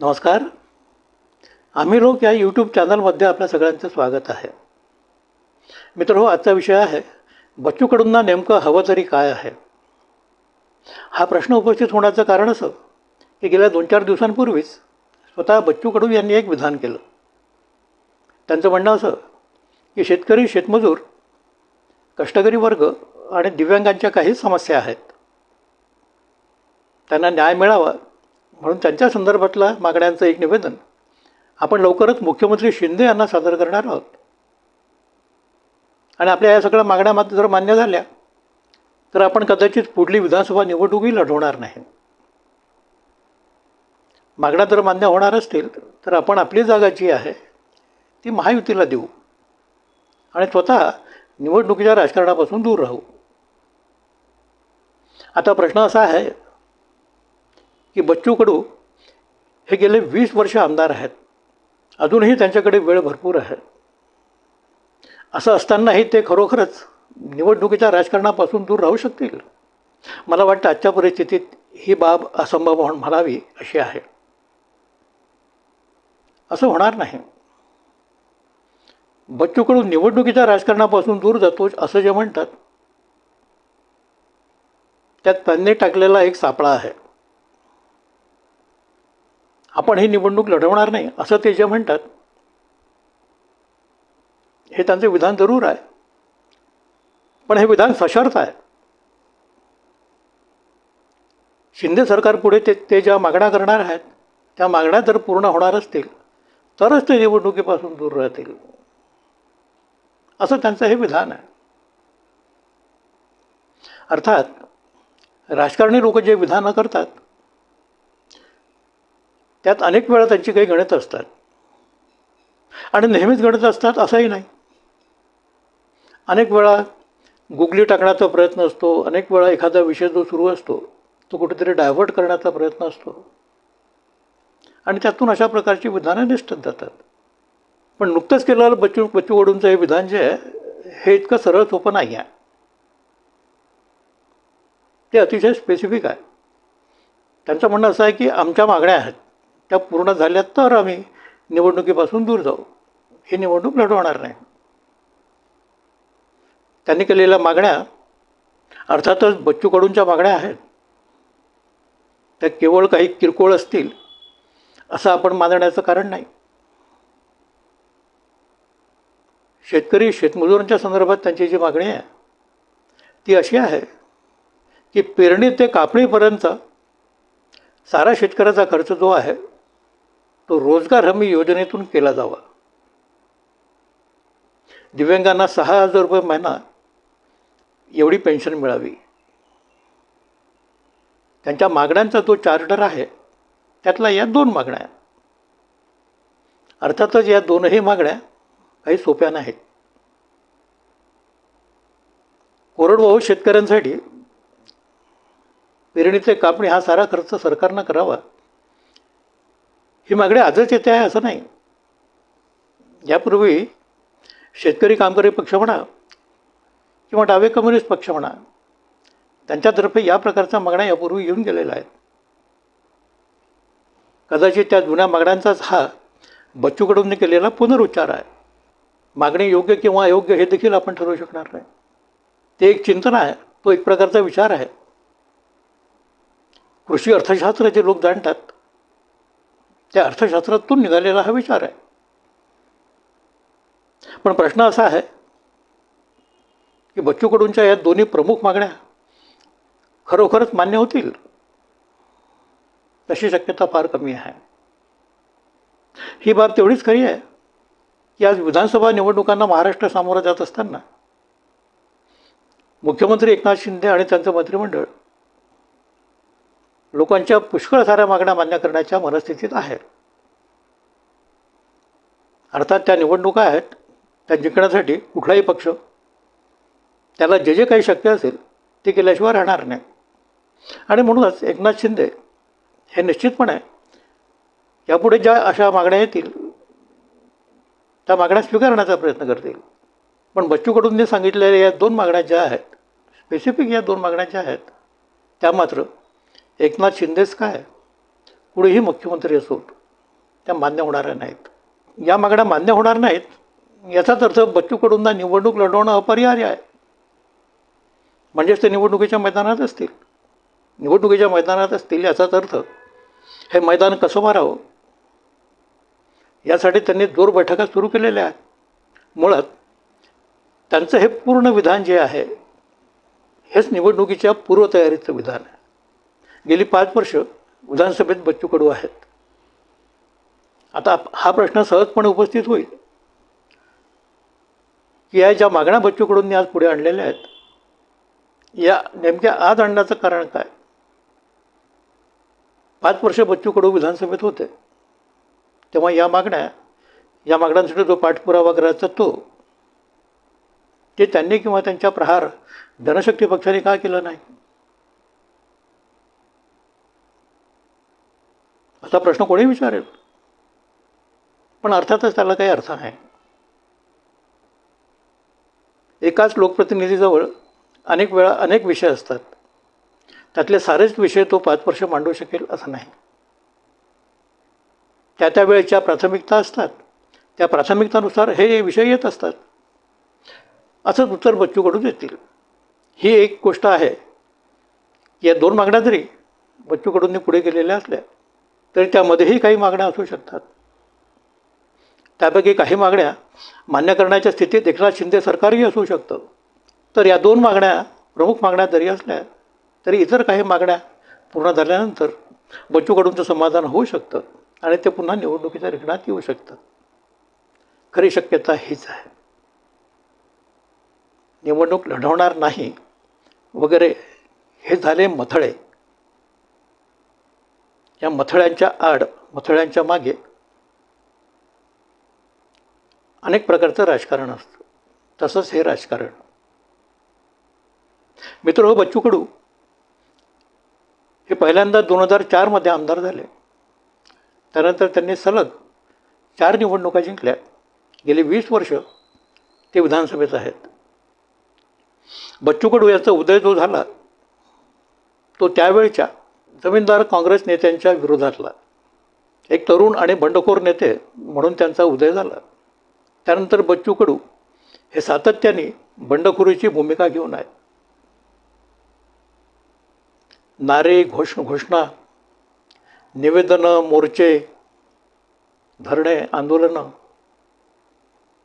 नमस्कार. आम्ही लोक या यूट्यूब चॅनलमध्ये आपल्या सगळ्यांचं स्वागत आहे. मित्र हो आजचा विषय आहे बच्चू कडूंना नेमकं हवं तरी काय आहे? हा प्रश्न उपस्थित होण्याचं कारण असं की गेल्या दोन चार दिवसांपूर्वीच स्वतः बच्चू कडू यांनी एक विधान केलं. त्यांचं म्हणणं असं की शेतकरी शेतमजूर कष्टकरी वर्ग आणि दिव्यांगांच्या काही समस्या आहेत. त्यांना न्याय मिळावा म्हणून त्यांच्या संदर्भातला मागण्यांचं एक निवेदन. आपण लवकरच मुख्यमंत्री शिंदे यांना सादर करणार आहोत. आणि आपल्या या सगळ्या मागण्या मात्र जर मान्य झाल्या तर आपण कदाचित पुढली विधानसभा निवडणूकही लढवणार नाही. मागण्या जर मान्य होणार असतील तर आपण आपली जागा जी आहे ती महायुतीला देऊ. आणि स्वतः निवडणुकीच्या राजकारणापासून दूर राहू. आता प्रश्न असा आहे की बच्चू कडू हे गेले वीस वर्ष आमदार आहेत. अजूनही त्यांच्याकडे वेळ भरपूर आहे. असं असतानाही ते खरोखरच निवडणुकीच्या राजकारणापासून दूर राहू शकतील? मला वाटतं आजच्या परिस्थितीत ही बाब असंभव म्हणून म्हणावी अशी आहे. असं होणार नाही. बच्चू कडू निवडणुकीच्या राजकारणापासून दूर जातो असं जे म्हणतात त्यात त्यांनी टाकलेला एक सापळा आहे. आपण ही निवडणूक लढवणार नाही असं ते जे म्हणतात हे त्यांचं विधान जरूर आहे. पण हे विधान सशर्त आहे. शिंदे सरकारपुढे ते ते ज्या मागण्या करणार आहेत त्या मागण्या जर पूर्ण होणार असतील तरच ते निवडणुकीपासून दूर राहतील. असं त्यांचं हे विधान आहे. अर्थात राजकारणी लोक जे विधानं करतात त्यात अनेक वेळा त्यांची काही गणित असतात. आणि नेहमीच गणित असतात असंही नाही. अनेक वेळा गुगली टाकण्याचा प्रयत्न असतो अनेक वेळा एखादा विषय जो सुरू असतो तो कुठेतरी डायव्हर्ट करण्याचा प्रयत्न असतो. आणि त्यातून अशा प्रकारची विधानं निष्ठत जातात. पण नुकतंच केलेलं बच्चू बच्चू कडूंचं हे विधान जे आहे हे इतकं सरळ सोपं नाही आहे. ते अतिशय स्पेसिफिक आहे. त्यांचं म्हणणं असं आहे की आमच्या मागण्या आहेत. त्या पूर्ण झाल्या तर आम्ही निवडणुकीपासून दूर जाऊ. ही निवडणूक लढवणार नाही. त्यांनी केलेल्या मागण्या अर्थातच बच्चू कडूंच्या मागण्या आहेत. त्या केवळ काही किरकोळ असतील असं आपण मानण्याचं कारण नाही. शेतकरी शेतमजुरांच्या संदर्भात त्यांची जी मागणी आहे ती अशी आहे की पेरणी ते कापणीपर्यंत सारा शेतकऱ्याचा खर्च जो आहे तो रोजगार हमी योजनेतून केला जावा. दिव्यांगांना सहा हजार रुपये महिना एवढी पेन्शन मिळावी. त्यांच्या मागण्यांचा जो चार्टर आहे त्यातला या दोन मागण्या. अर्थातच या दोनही मागण्या काही सोप्या नाहीत. कोरडवाहू शेतकऱ्यांसाठी पेरणीचे कापणी हा सारा खर्च सरकारनं करावा. ही मागणी आजच येते आहे असं नाही. यापूर्वी शेतकरी कामकरी पक्ष म्हणा किंवा डावे कम्युनिस्ट पक्ष म्हणा त्यांच्यातर्फे या प्रकारच्या मागण्या यापूर्वी येऊन गेलेल्या आहेत. कदाचित त्या जुन्या मागण्यांचाच हा बच्चूकडून केलेला पुनरुच्चार आहे. मागणी योग्य किंवा अयोग्य हे देखील आपण ठरवू शकणार नाही. ते एक चिंतन आहे तो एक प्रकारचा विचार आहे. कृषी अर्थशास्त्र जे लोक जाणतात त्या अर्थशास्त्रातून निघालेला हा विचार आहे. पण प्रश्न असा आहे की बच्चू कडूंच्या या दोन्ही प्रमुख मागण्या खरोखरच मान्य होतील? तशी शक्यता फार कमी आहे. ही बाब तेवढीच खरी आहे की आज विधानसभा निवडणुकांना महाराष्ट्र सामोरं जात असताना मुख्यमंत्री एकनाथ शिंदे आणि त्यांचं मंत्रिमंडळ लोकांच्या पुष्कळ साऱ्या मागण्या मान्य करण्याच्या मनस्थितीत आहे अर्थात त्या निवडणुका आहेत त्या जिंकण्यासाठी कुठलाही पक्ष त्याला जे जे काही शक्य असेल ते केल्याशिवाय राहणार नाही. आणि म्हणूनच एकनाथ शिंदे हे निश्चितपणे यापुढे ज्या अशा मागण्या येतील त्या मागण्या स्वीकारण्याचा प्रयत्न करतील. पण बच्चू कडूंनी सांगितलेल्या या दोन मागण्या ज्या आहेत स्पेसिफिक या दोन मागण्या ज्या आहेत त्या मात्र एकनाथ शिंदेच काय? कुणीही मुख्यमंत्री असोत त्या मान्य होणाऱ्या नाहीत. या मागण्या मान्य होणार नाहीत. याचाच अर्थ बच्चू कडूंना निवडणूक लढवणं अपरिहार्य आहे. म्हणजेच ते निवडणुकीच्या मैदानात असतील. निवडणुकीच्या मैदानात असतील याचाच अर्थ हे मैदान कसं मारावं? यासाठी त्यांनी जोर बैठका सुरू केलेल्या आहेत. मुळात त्यांचं हे पूर्ण विधान जे आहे हेच निवडणुकीच्या पूर्वतयारीचं विधान आहे. गेली पाच वर्ष विधानसभेत बच्चू कडू आहेत. आता हा प्रश्न सहजपणे उपस्थित होईल. की या ज्या मागण्या बच्चू कडूंनी आज पुढे आणलेल्या आहेत या नेमक्या आज आणण्याचं कारण काय? पाच वर्ष बच्चू कडू विधानसभेत होते. तेव्हा या मागण्या या मागण्यांसाठी जो पाठपुरावा करायचा तो ते त्यांनी किंवा त्यांच्या प्रहार जनशक्ती पक्षाने का केलं नाही? असा प्रश्न कोणी विचारेल? पण अर्थातच त्याला काही अर्थ नाही एकाच लोकप्रतिनिधीजवळ अनेक वेळा अनेक विषय असतात. त्यातले सारेच विषय तो पाच वर्ष मांडू शकेल असं नाही. त्या त्या वेळेच्या प्राथमिकता असतात. त्या प्राथमिकतानुसार हे विषय येत असतात. असंच उत्तर बच्चूकडून देतील ही एक गोष्ट आहे. या दोन मागण्या जरी बच्चूकडून पुढे गेलेल्या असल्या तरी त्यामध्येही काही मागण्या असू शकतात. त्यापैकी काही मागण्या मान्य करण्याच्या स्थितीत एकनाथ शिंदे सरकारही असू शकतं. तर या दोन मागण्या प्रमुख मागण्या जरी असल्या तरी इतर काही मागण्या पूर्ण झाल्यानंतर बच्चूकडूनचं समाधान होऊ शकतं आणि ते पुन्हा निवडणुकीच्या रिंगणात येऊ शकतं. खरी शक्यता हीच आहे. निवडणूक लढवणार नाही वगैरे हे झाले मथळे. या मथळ्यांच्या आड मथळ्यांच्या मागे अनेक प्रकारचं राजकारण असतं. तसंच हे राजकारण. मित्र हो बच्चू कडू हे पहिल्यांदा दोन हजार चारमध्ये आमदार झाले. त्यानंतर त्यांनी सलग चार निवडणुका जिंकल्या. गेली वीस वर्ष ते विधानसभेत आहेत. बच्चू कडू याचा उदय जो झाला तो त्यावेळच्या जमीनदार काँग्रेस नेत्यांच्या विरोधातला. एक तरुण आणि बंडखोर नेते म्हणून त्यांचा उदय झाला. त्यानंतर बच्चू कडू हे सातत्याने बंडखोरीची भूमिका घेऊन आहेत. नारे घोष घोषणा निवेदनं मोर्चे धरणे आंदोलनं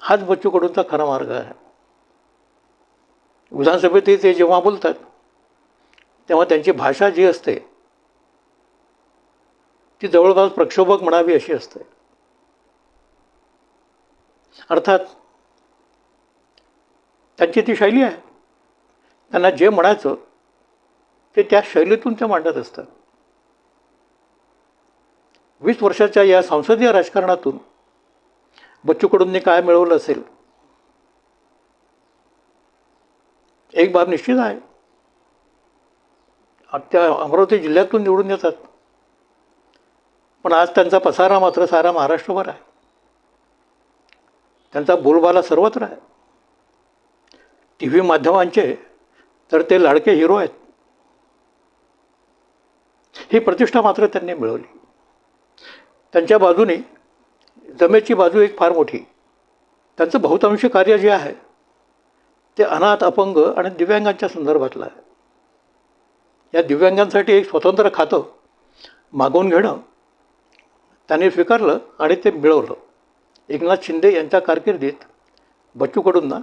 हाच बच्चू कडूंचा खरा मार्ग आहे. विधानसभेतही ते जेव्हा बोलतात तेव्हा त्यांची भाषा जी असते ती जवळपास प्रक्षोभक म्हणावी अशी असते. अर्थात त्यांची ती शैली आहे. त्यांना जे म्हणायचं ते त्या शैलीतून ते मांडत असतात. वीस वर्षाच्या या संसदीय राजकारणातून बच्चू कडूंनी काय मिळवलं असेल? एक बाब निश्चित आहे. त्या अमरावती जिल्ह्यातून निवडून येतात. पण आज त्यांचा पसारा मात्र सारा महाराष्ट्रभर आहे. त्यांचा बोलबाला सर्वत्र आहे. टी व्ही माध्यमांचे तर ते लाडके हिरो आहेत ही प्रतिष्ठा मात्र त्यांनी मिळवली. त्यांच्या बाजूने जमेची बाजू एक फार मोठी. त्यांचं बहुतांशी कार्य जे आहे ते अनाथ अपंग आणि दिव्यांगांच्या संदर्भातलं आहे. या दिव्यांगांसाठी एक स्वतंत्र खातं मागवून घेणं त्यांनी स्वीकारलं आणि ते मिळवलं. एकनाथ शिंदे यांच्या कारकिर्दीत बच्चू कडूंना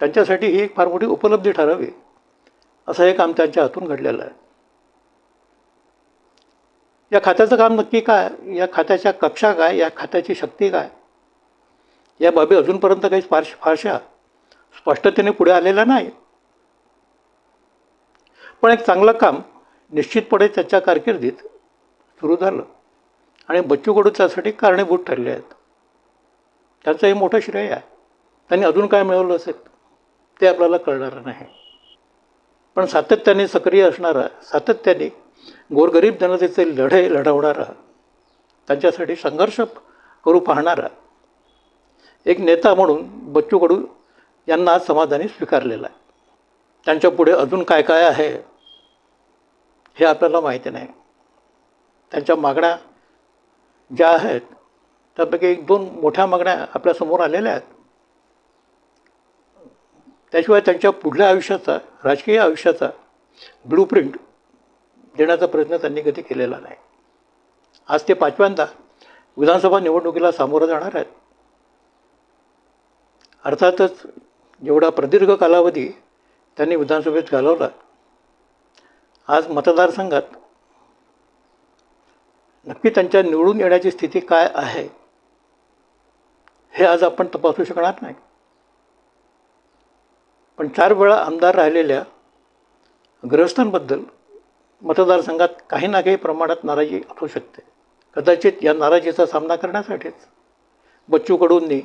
त्यांच्यासाठी ही एक फार मोठी उपलब्धी ठरावी असं हे काम त्यांच्या हातून घडलेलं आहे. या खात्याचं काम नक्की काय? या खात्याच्या कक्षा काय? या खात्याची शक्ती काय? या बाबी अजूनपर्यंत काही फारश फारशा स्पष्टतेने पुढे आलेल्या नाही. पण एक चांगलं काम निश्चितपणे त्याच्या कारकिर्दीत सुरू झालं. आणि बच्चू कडू त्यासाठी कारणीभूत ठरले आहेत. त्यांचं हे मोठं श्रेय आहे. त्यांनी अजून काय मिळवलं असेल ते आपल्याला कळणार नाही. पण सातत्याने सक्रिय असणारा सातत्याने गोरगरीब जनतेचे लढे लढवणारा त्यांच्यासाठी संघर्ष करू पाहणारा एक नेता म्हणून बच्चू कडू यांना समाधानी स्वीकारलेला आहे. त्यांच्या पुढे अजून काय काय आहे हे आपल्याला माहिती नाही. त्यांच्या मागण्या ज्या आहेत त्यापैकी एक दोन मोठ्या मागण्या आपल्यासमोर आलेल्या आहेत. त्याशिवाय त्यांच्या पुढल्या आयुष्याचा राजकीय आयुष्याचा ब्लूप्रिंट देण्याचा प्रयत्न त्यांनी कधी केलेला नाही. आज ते पाचव्यांदा विधानसभा निवडणुकीला सामोरं जाणार आहेत. अर्थातच जेवढा प्रदीर्घ कालावधी त्यांनी विधानसभेत घालवला. आज मतदारसंघात नक्की त्यांच्या निवडून येण्याची स्थिती काय आहे? हे आज आपण तपासू शकणार नाही. पण चार वेळा आमदार राहिलेल्या ग्रहस्थांबद्दल मतदारसंघात काही ना काही प्रमाणात नाराजी असू शकते. कदाचित या नाराजीचा सामना करण्यासाठीच बच्चू कडूंनी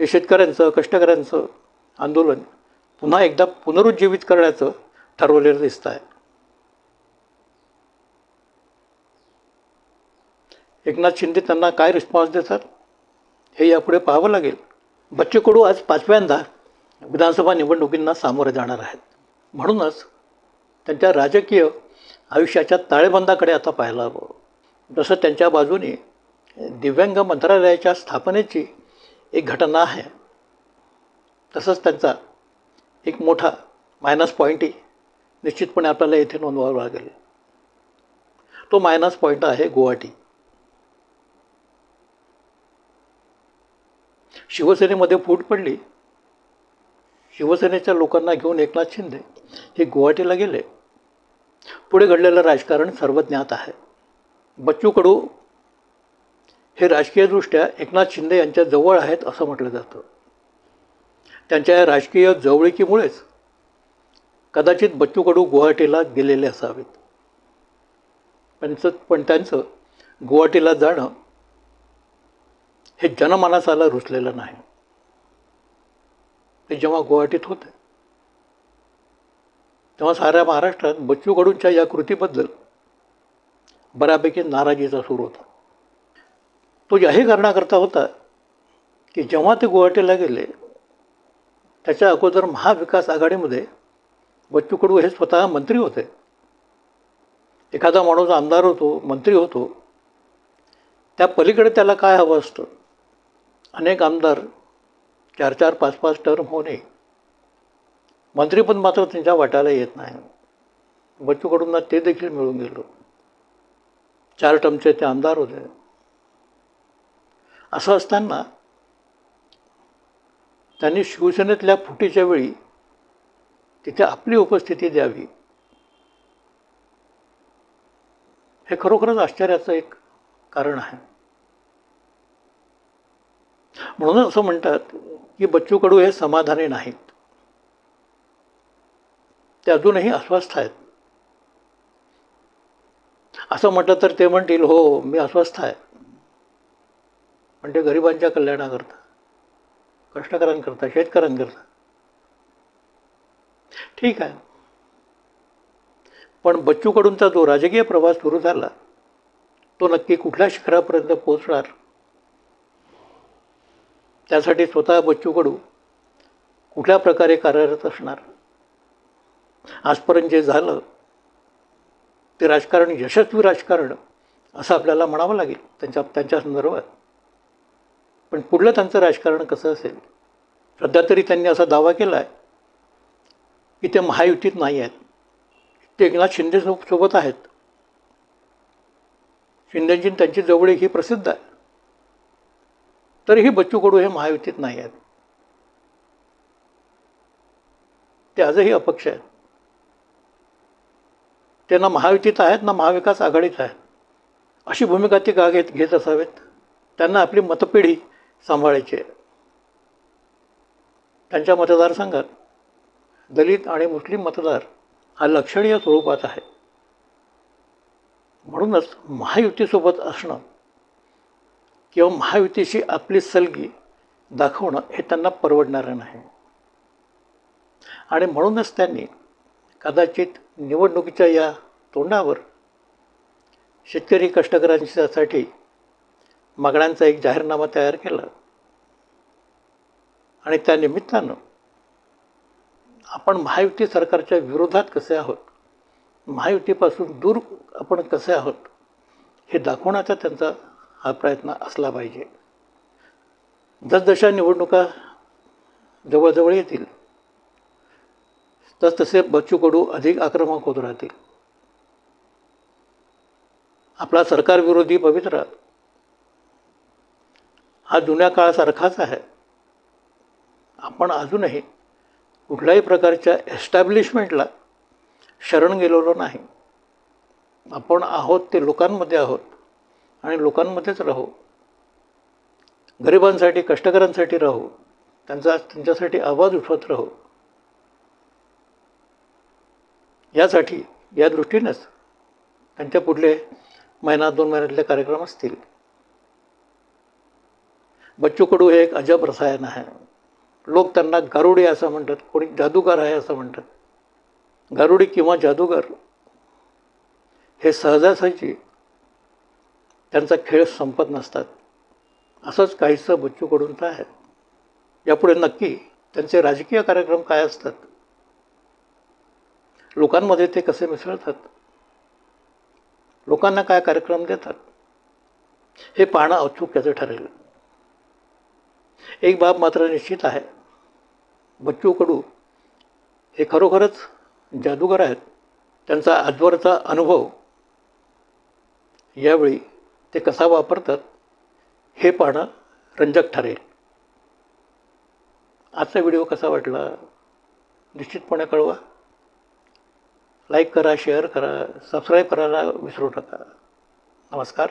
हे शेतकऱ्यांचं कष्टकऱ्यांचं आंदोलन पुन्हा एकदा पुनरुज्जीवित करण्याचं ठरवलेलं दिसतं आहे एकनाथ शिंदे त्यांना काय रिस्पॉन्स देतात? हे यापुढे पाहावं लागेल. बच्चे कडू आज पाचव्यांदा विधानसभा निवडणुकींना सामोरे जाणार आहेत. म्हणूनच त्यांच्या राजकीय आयुष्याच्या ताळेबंदाकडे आता पाहायला हवं. जसं त्यांच्या बाजूने दिव्यांग मंत्रालयाच्या स्थापनेची एक घटना आहे. तसंच त्यांचा एक मोठा मायनस पॉईंटही निश्चितपणे आपल्याला येथे नोंदवावा लागेल. तो मायनस पॉईंट आहे गुवाहाटी. शिवसेनेमध्ये फूट पडली. शिवसेनेच्या लोकांना घेऊन एकनाथ शिंदे हे गुवाहाटीला गेले. पुढे घडलेलं राजकारण सर्वज्ञात आहे. बच्चू कडू हे राजकीयदृष्ट्या एकनाथ शिंदे यांच्या जवळ आहेत असं म्हटलं जातं. त्यांच्या या राजकीय जवळिकीमुळेच कदाचित बच्चू कडू गुवाहाटीला गेलेले असावेत. पण पण त्यांचं गुवाहाटीला जाणं हे जनमानसाला रुचलेलं नाही. ते जेव्हा गुवाहाटीत होते तेव्हा साऱ्या महाराष्ट्रात बच्चू कडूंच्या या कृतीबद्दल बऱ्यापैकी नाराजीचा सूर होता. तो याही कारणाकरता होता की जेव्हा ते गुवाहाटीला गेले त्याच्या अगोदर महाविकास आघाडीमध्ये बच्चू कडू हे स्वतः मंत्री होते. एखादा माणूस आमदार होतो मंत्री होतो. त्या पलीकडे त्याला काय हवं असतं? अनेक आमदार चार चार पाच पाच टर्म होणे. मंत्रीपद मात्र त्यांच्या वाटायला येत नाही. बच्चूकडून ते देखील मिळून गेलो. चार टर्मचे ते आमदार होते. असं असताना त्यांनी शिवसेनेतल्या फुटीच्या वेळी तिथे आपली उपस्थिती द्यावी. हे खरोखरच आश्चर्याचं एक कारण आहे. म्हणून असं म्हणतात की बच्चू कडू हे समाधानी नाहीत. ते अजूनही अस्वस्थ आहेत. असं म्हटलं तर ते म्हणतील हो मी अस्वस्थ आहे. पण ते गरिबांच्या कल्याणाकरता कष्टकऱ्यांकरता शेतकऱ्यांकरता. ठीक आहे. पण बच्चू कडूंचा जो राजकीय प्रवास सुरू झाला तो नक्की कुठल्या शिखरापर्यंत पोहोचणार? त्यासाठी स्वतः बच्चू कडू कुठल्या प्रकारे कार्यरत असणार? आजपर्यंत जे झालं ते राजकारण यशस्वी राजकारण असं आपल्याला म्हणावं लागेल त्यांच्या त्यांच्या संदर्भात. पण पुढलं त्यांचं राजकारण कसं असेल? सध्या तरी त्यांनी असा दावा केला आहे की ते महायुतीत नाही आहेत. ते एकनाथ शिंदे सोबत आहेत. शिंदेची त्यांची जवळ ही प्रसिद्ध आहे. तरीही बच्चू कडू हे महायुतीत नाही आहेत. ते आजही अपक्ष आहेत. ते ना महायुतीत आहेत ना महाविकास आघाडीत आहेत. अशी भूमिका ते का घेत घेत असावेत? त्यांना आपली मतपिढी सांभाळायची आहे. त्यांच्या मतदारसंघात दलित आणि मुस्लिम मतदार हा लक्षणीय स्वरूपात आहे. म्हणूनच महायुतीसोबत असणं किंवा महायुतीशी आपली सलगी दाखवणं हे त्यांना परवडणारं नाही. आणि म्हणूनच त्यांनी कदाचित निवडणुकीच्या या तोंडावर शेतकरी कष्टकऱ्यांसाठी मागण्यांचा एक जाहीरनामा तयार केला. आणि त्या निमित्तानं आपण महायुती सरकारच्या विरोधात कसे आहोत महायुतीपासून दूर आपण कसे आहोत हे दाखवण्याचा त्यांचा हा प्रयत्न असला पाहिजे. जसजशा निवडणुका जवळजवळ येतील तसतसे बच्चू कडू अधिक आक्रमक होत राहतील. आपला सरकारविरोधी पवित्रा हा जुन्या काळासारखाच आहे. आपण अजूनही कुठल्याही प्रकारच्या एस्टॅब्लिशमेंटला शरण गेलेलो नाही. आपण आहोत ते लोकांमध्ये आहोत. आणि लोकांमध्येच राहू. गरिबांसाठी कष्टकऱ्यांसाठी राहू. त्यांचा त्यांच्यासाठी आवाज उठवत राहू. यासाठी या दृष्टीनंच त्यांच्या पुढले महिना दोन महिन्यातले कार्यक्रम असतील. बच्चू कडू हे एक अजब रसायन आहे. लोक त्यांना गारुडी असं म्हणतात कोणी जादूगार आहे असं म्हणतात. गारुडी किंवा जादूगार हे सहजासहजी त्यांचा खेळ संपत नसतात. असंच काहीसं बच्चू कडूंचं आहे यापुढे नक्की त्यांचे राजकीय कार्यक्रम काय असतात? लोकांमध्ये ते कसे मिसळतात? लोकांना काय कार्यक्रम देतात? हे पाहणं औत्सुक्याचं ठरेल. एक बाब मात्र निश्चित आहे. बच्चू कडू हे खरोखरच जादूगार आहेत. त्यांचा आजवरचा अनुभव यावेळी ते कसा वापरतात हे पाहणं रंजक ठरेल. आजचा व्हिडिओ कसा वाटला निश्चितपणे कळवा. लाईक करा शेअर करा सबस्क्राईब करायला विसरू नका. नमस्कार.